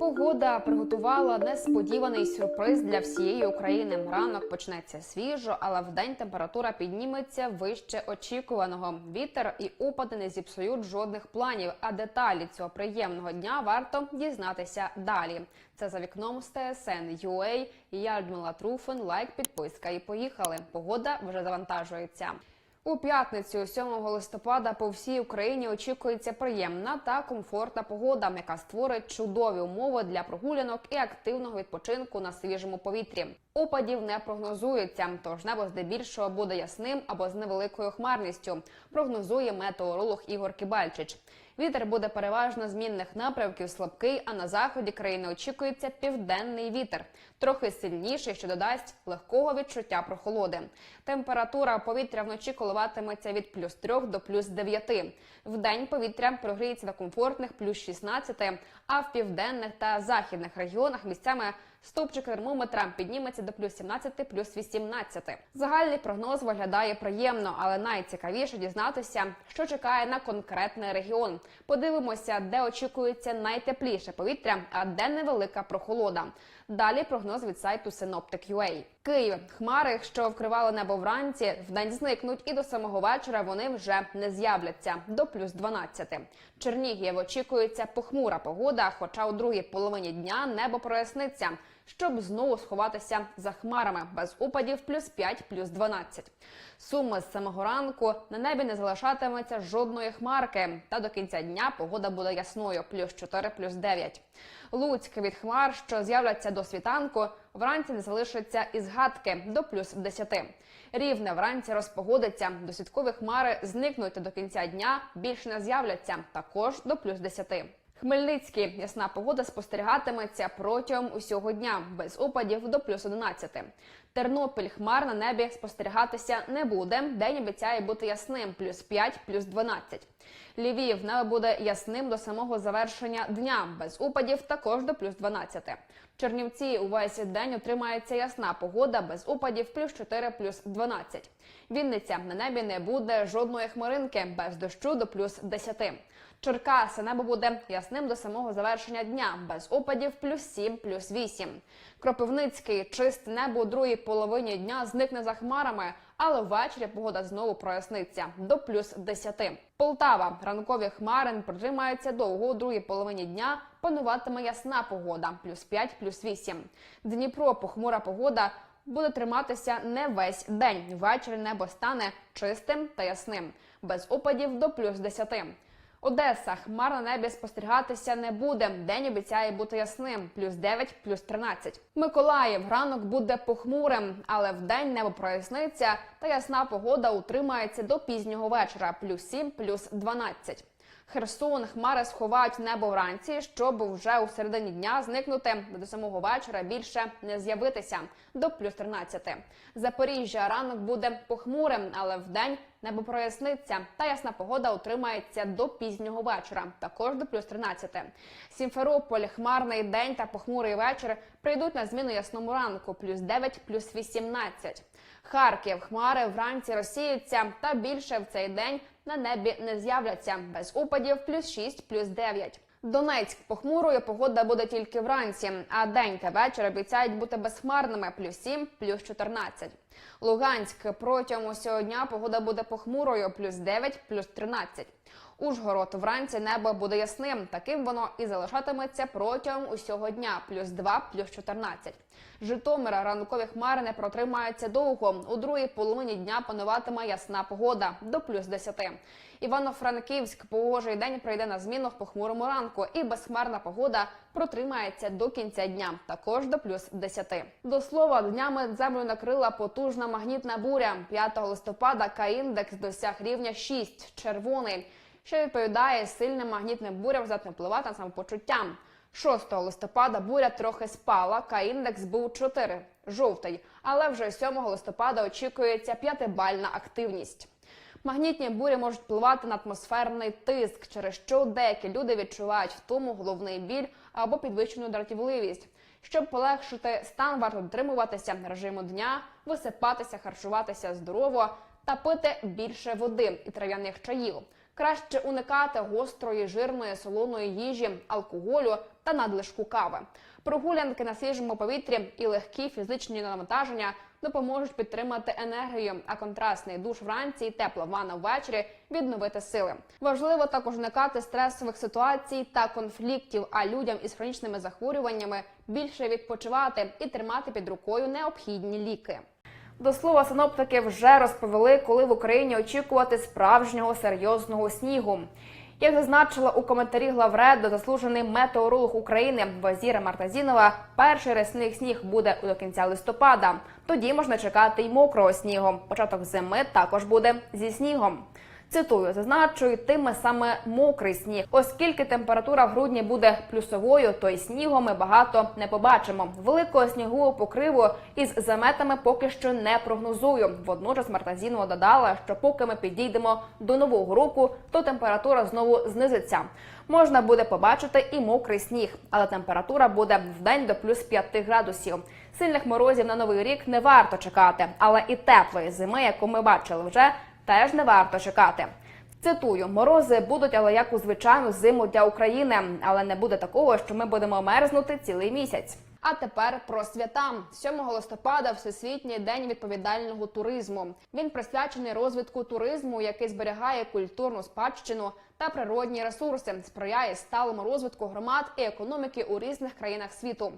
Погода приготувала несподіваний сюрприз для всієї України. Ранок почнеться свіжо, але вдень температура підніметься вище очікуваного. Вітер і опади не зіпсують жодних планів. А деталі цього приємного дня варто дізнатися далі. Це за вікном з ТСН UA. Я Людмила Труфин. Лайк, підписка і поїхали. Погода вже завантажується. У п'ятницю, 7 листопада, по всій Україні очікується приємна та комфортна погода, яка створить чудові умови для прогулянок і активного відпочинку на свіжому повітрі. Опадів не прогнозується, тож небо здебільшого буде ясним або з невеликою хмарністю. Прогнозує метеоролог Ігор Кібальчич. Вітер буде переважно змінних напрямків слабкий, а на заході країни очікується південний вітер, трохи сильніший, що додасть легкого відчуття прохолоди. Температура повітря вночі коливатиметься від плюс 3 до плюс 9. В день повітря прогріється до комфортних плюс 16, а в південних та західних регіонах місцями стовпчик термометра підніметься до плюс 17, плюс 18. Загальний прогноз виглядає приємно, але найцікавіше дізнатися, що чекає на конкретний регіон. Подивимося, де очікується найтепліше повітря, а де невелика прохолода. Далі прогноз від сайту Synoptic.ua. Київ хмари, що вкривали небо вранці, вдень зникнуть, і до самого вечора вони вже не з'являться до плюс 12. Чернігів очікується похмура погода, хоча у другій половині дня небо проясниться, щоб знову сховатися за хмарами без опадів плюс 5, плюс 12. Суми з самого ранку на небі не залишатиметься жодної хмарки. Та до кінця дня погода буде ясною плюс 4, плюс 9. Луцьк від хмар, що з'являться до світанку, вранці не залишиться із гадки до плюс 10. Рівне вранці розпогодиться. Досвідкові хмари зникнуть до кінця дня більше не з'являться також до плюс 10. Хмельницький ясна погода спостерігатиметься протягом усього дня без опадів до плюс 11. Тернопіль хмар на небі спостерігатися не буде. День обіцяє бути ясним плюс 5, плюс 12. Львів небо буде ясним до самого завершення дня без опадів також до плюс 12. Чернівці увесь день отримається ясна погода без опадів плюс 4, плюс 12. Вінниця на небі не буде жодної хмаринки без дощу до плюс 10. Черкаси небо буде ясним до самого завершення дня, без опадів плюс 7, плюс 8. Кропивницький чисте небо у другій половині дня зникне за хмарами, але ввечері погода знову проясниться до плюс 10. Полтава ранкові хмари протримаються довго у другій половині дня. Пануватиме ясна погода плюс 5, плюс 8. Дніпро похмура погода. Буде триматися не весь день. Ввечері небо стане чистим та ясним, без опадів до плюс 10. Одеса хмар на небі спостерігатися не буде. День обіцяє бути ясним плюс 9, плюс 13. Миколаїв ранок буде похмурим, але вдень небо проясниться та ясна погода утримається до пізнього вечора плюс 7, плюс 12. Херсон хмари сховають небо вранці, щоб вже у середині дня зникнути до самого вечора більше не з'явитися до плюс 13. Запоріжжя ранок буде похмурим, але вдень небо проясниться. Та ясна погода утримається до пізнього вечора, також до плюс 13. Сімферополь, хмарний день та похмурий вечір прийдуть на зміну ясному ранку, плюс 9, плюс 18. Харків хмари вранці розсіються, та більше в цей день на небі не з'являться без опадів плюс 6, плюс 9. Донецьк похмурою погода буде тільки вранці, а день та вечір обіцяють бути безхмарними плюс 7, плюс 14. Луганськ протягом усього дня погода буде похмурою плюс 9, плюс 13. Ужгород вранці небо буде ясним. Таким воно і залишатиметься протягом усього дня плюс 2, плюс 14. Житомира ранкові хмари не протримаються довго. У другій половині дня пануватиме ясна погода до плюс 10. Івано-Франківськ погожий день прийде на зміну в похмурому ранку, і безхмарна погода протримається до кінця дня, також до плюс 10. До слова, днями землю накрила потужна магнітна буря. 5 листопада К-індекс досяг рівня 6, червоний, що відповідає сильним магнітним бурям здатним впливати на самопочуття. 6 листопада буря трохи спала, К-індекс був 4, жовтий, але вже 7 листопада очікується п'ятибальна активність. Магнітні бурі можуть впливати на атмосферний тиск, через що деякі люди відчувають втому, головний біль або підвищену дратівливість. Щоб полегшити стан, варто дотримуватися режиму дня, висипатися, харчуватися здорово та пити більше води і трав'яних чаїв. Краще уникати гострої, жирної, солоної їжі, алкоголю та надлишку кави. Прогулянки на свіжому повітрі і легкі фізичні навантаження допоможуть підтримати енергію, а контрастний душ вранці і тепла ванна ввечері відновити сили. Важливо також уникати стресових ситуацій та конфліктів, а людям із хронічними захворюваннями більше відпочивати і тримати під рукою необхідні ліки. До слова, синоптики вже розповіли, коли в Україні очікувати справжнього серйозного снігу. Як зазначила у коментарі главреду заслужений метеоролог України Вазіра Мартазінова, перший рясний сніг буде до кінця листопада. Тоді можна чекати й мокрого снігу. Початок зими також буде зі снігом. Цитую, зазначу, йтиме саме мокрий сніг, оскільки температура в грудні буде плюсовою, то й снігу ми багато не побачимо. Великого снігового покриву із заметами поки що не прогнозую. Водночас Мартазінова додала, що поки ми підійдемо до нового року, то температура знову знизиться. Можна буде побачити і мокрий сніг, але температура буде в день до плюс 5 градусів. Сильних морозів на новий рік не варто чекати, але і теплої зими, яку ми бачили вже теж не варто чекати. Цитую, морози будуть, але як у звичайну зиму для України, але не буде такого, що ми будемо мерзнути цілий місяць. А тепер про свята 7 листопада, всесвітній день відповідального туризму. Він присвячений розвитку туризму, який зберігає культурну спадщину та природні ресурси, сприяє сталому розвитку громад і економіки у різних країнах світу.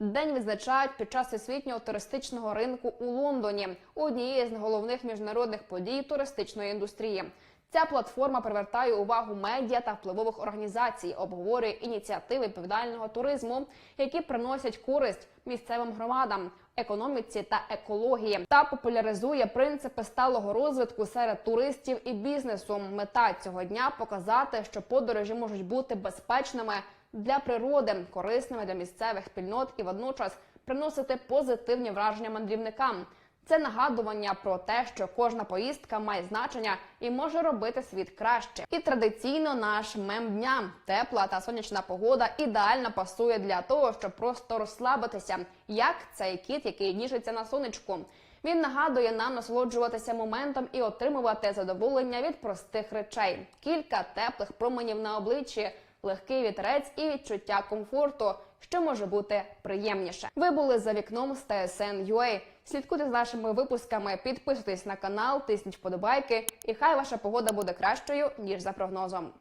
День відзначають під час всесвітнього туристичного ринку у Лондоні, однієї з головних міжнародних подій туристичної індустрії. Ця платформа привертає увагу медіа та впливових організацій, обговорює ініціативи відповідального туризму, які приносять користь місцевим громадам, економіці та екології, та популяризує принципи сталого розвитку серед туристів і бізнесу. Мета цього дня показати, що подорожі можуть бути безпечними для природи, корисними для місцевих спільнот і водночас приносити позитивні враження мандрівникам. Це нагадування про те, що кожна поїздка має значення і може робити світ краще. І традиційно наш мем дня тепла та сонячна погода ідеально пасує для того, щоб просто розслабитися, як цей кіт, який ніжиться на сонечку. Він нагадує нам насолоджуватися моментом і отримувати задоволення від простих речей. Кілька теплих променів на обличчі, легкий вітерець і відчуття комфорту, що може бути приємніше. Ви були за вікном з TSN.ua. Слідкуйте з нашими випусками, підписуйтесь на канал, тисніть вподобайки, і хай ваша погода буде кращою ніж за прогнозом.